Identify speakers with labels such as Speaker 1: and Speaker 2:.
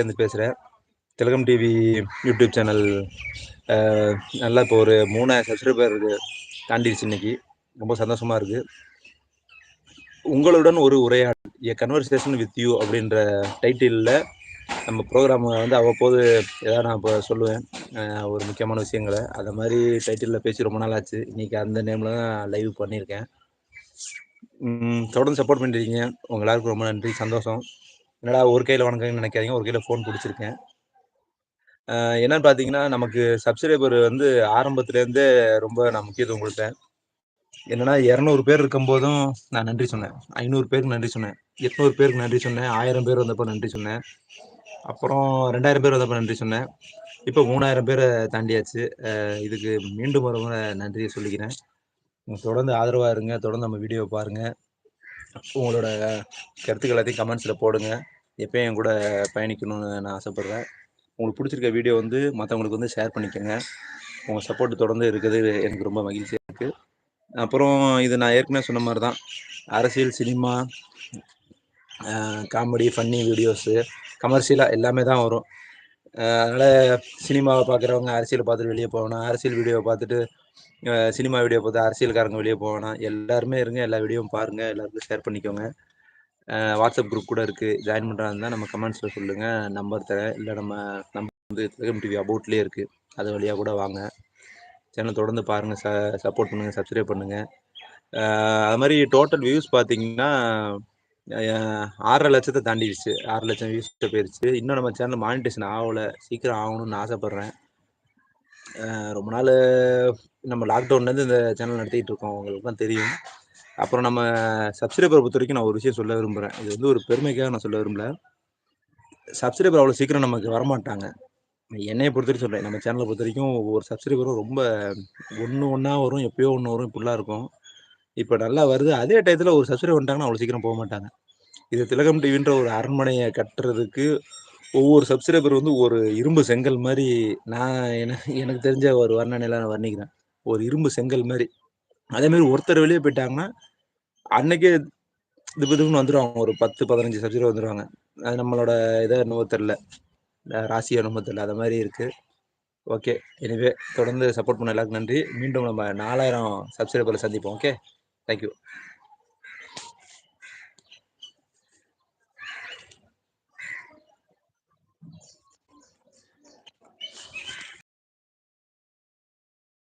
Speaker 1: இருந்து பேசுகிறேன் திலகம் டிவி யூடியூப் சேனல் நல்லா இப்போ ஒரு மூணாயிரம் சப்ஸ்கிரைபர் தாண்டிடுச்சு இன்னைக்கு. ரொம்ப சந்தோஷமாக இருக்குது உங்களுடன் ஒரு உரையாடல் ஏ கன்வர்சேஷன் வித் யூ அப்படின்ற டைட்டிலில் நம்ம ப்ரோக்ராம் வந்து அவ்வப்போது ஏதாவது நான் இப்போ சொல்லுவேன். ஒரு முக்கியமான விஷயங்களை. அந்த மாதிரி டைட்டிலில் பேசி ரொம்ப நாள் ஆச்சு. இன்றைக்கி அந்த நேமில் தான் லைவ் பண்ணியிருக்கேன். தொடர்ந்து சப்போர்ட் பண்ணுறீங்க உங்கள் எல்லாருக்கும் ரொம்ப நன்றி. சந்தோஷம். என்னடா ஒரு கையில் வணக்கம்னு நினைக்காதீங்க ஒரு கையில் ஃபோன் பிடிச்சிருக்கேன். என்னன்னு பார்த்தீங்கன்னா நமக்கு சப்ஸ்கிரைபர் வந்து ஆரம்பத்துலேருந்தே ரொம்ப நான் முக்கியத்துவம் கொடுத்தேன். என்னன்னா இரநூறு பேர் இருக்கும்போதும் நான் நன்றி சொன்னேன். ஐநூறு பேருக்கு நன்றி சொன்னேன். எட்நூறு பேருக்கு நன்றி சொன்னேன். ஆயிரம் பேர் வந்தப்போ நன்றி சொன்னேன். அப்புறம் ரெண்டாயிரம் பேர் வந்தப்போ நன்றி சொன்னேன். இப்போ மூணாயிரம் பேரை தாண்டியாச்சு. இதுக்கு மீண்டும் ஒரு முறை நன்றியை சொல்லிக்கிறேன். தொடர்ந்து ஆதரவாக இருங்க. தொடர்ந்து நம்ம வீடியோவை பாருங்கள் உங்களோட கருத்துக்கள் எல்லாத்தையும் கமெண்ட்ஸில் போடுங்க. எப்பயும் என் கூட பயணிக்கணும்னு நான் ஆசைப்பட்றேன். உங்களுக்கு பிடிச்சிருக்க வீடியோ வந்து மற்றவங்களுக்கு வந்து ஷேர் பண்ணிக்கோங்க. உங்கள் சப்போர்ட் தொடர்ந்து இருக்குது. எனக்கு ரொம்ப மகிழ்ச்சியாக இருக்குது அப்புறம் இது நான் ஏற்கனவே சொன்ன மாதிரி தான் அரசியல் சினிமா காமெடி ஃபன்னி வீடியோஸு கமர்ஷியலாக எல்லாமே தான் வரும். அதனால் சினிமாவை பார்க்குறவங்க அரசியலை பார்த்துட்டு வெளியே போகணும். அரசியல் வீடியோவை பார்த்துட்டு சினிமா வீடியோ பார்த்தா அரசியல்காரங்க வெளியே போவேணாம் எல்லாருமே இருங்க எல்லா வீடியோவும் பாருங்கள் எல்லாருக்கும் ஷேர் பண்ணிக்கோங்க. வாட்ஸ்அப் குரூப் கூட இருக்குது ஜாயின் பண்ணுறா இருந்தால் நம்ம கமெண்ட்ஸில் சொல்லுங்கள் நம்பர் தரேன். இல்லை நம்ம நம்பர் வந்து திலகம் டிவி அபவுட்லேயே இருக்குது அது வழியாக கூட வாங்க. சேனல் தொடர்ந்து பாருங்க ச சப்போர்ட் பண்ணுங்கள் சப்ஸ்கிரைப் பண்ணுங்கள் அது மாதிரி டோட்டல் வியூஸ் பார்த்தீங்கன்னா ஆறரை லட்சத்தை தாண்டிடுச்சு. ஆறு லட்சம் வியூஸ் போயிடுச்சு இன்னும் நம்ம சேனல் மானிட்டேஷன் ஆகலை. சீக்கிரம் ஆகணும்னு ஆசைப்பட்றேன். ரொம்ப நாள் நம்ம லாக்டவுன்லேருந்து இந்த சேனல் நடத்திட்டு இருக்கோம். உங்களுக்கு தான் தெரியும். அப்புறம் நம்ம சப்ஸ்கிரைபரை பொறுத்த வரைக்கும் நான் ஒரு விஷயம் சொல்ல விரும்புகிறேன் இது வந்து ஒரு பெருமைக்காக நான் சொல்ல விரும்பல. சப்ஸ்கிரைபர் அவ்வளோ சீக்கிரம் நமக்கு வரமாட்டாங்க. என்னையை பொறுத்த வரைக்கும் சொல்கிறேன் நம்ம சேனலை பொறுத்த வரைக்கும் ஒவ்வொரு சப்ஸ்கிரைபரும் ரொம்ப ஒன்று ஒன்றா வரும் எப்பயோ ஒன்று வரும் இப்படிலாம் இருக்கும். இப்போ நல்லா வருது. அதே டயத்தில் ஒரு சப்ஸ்கிரைபர் பண்ணிட்டாங்கன்னா அவ்வளோ சீக்கிரம் போக மாட்டாங்க. இது திலகம் டிவின்ற ஒரு அரண்மனையை கட்டுறதுக்கு ஒவ்வொரு சப்ஸ்கிரைபர் வந்து ஒரு இரும்பு செங்கல் மாதிரி நான் எனக்கு எனக்கு தெரிஞ்ச ஒரு வர்ணனையில நான் வர்ணிக்கிறேன். ஒரு இரும்பு செங்கல் மாதிரி. அதே மாதிரி ஒருத்தர் வெளியே போயிட்டாங்கன்னா அன்னைக்கே இது இதுன்னு வந்துடுவாங்க ஒரு பத்து பதினஞ்சு சப்ஜெக்ட் வந்துடுவாங்க அது நம்மளோட இதை என்னவோ தெரில ராசி என்னமோ தெரில அது மாதிரி இருக்குது ஓகே. எனிவே தொடர்ந்து சப்போர்ட் பண்ண எல்லாருக்கும் நன்றி. மீண்டும் நம்ம நாலாயிரம் சப்ஸ்கிரைபரில் சந்திப்போம். ஓகே? தேங்க்யூ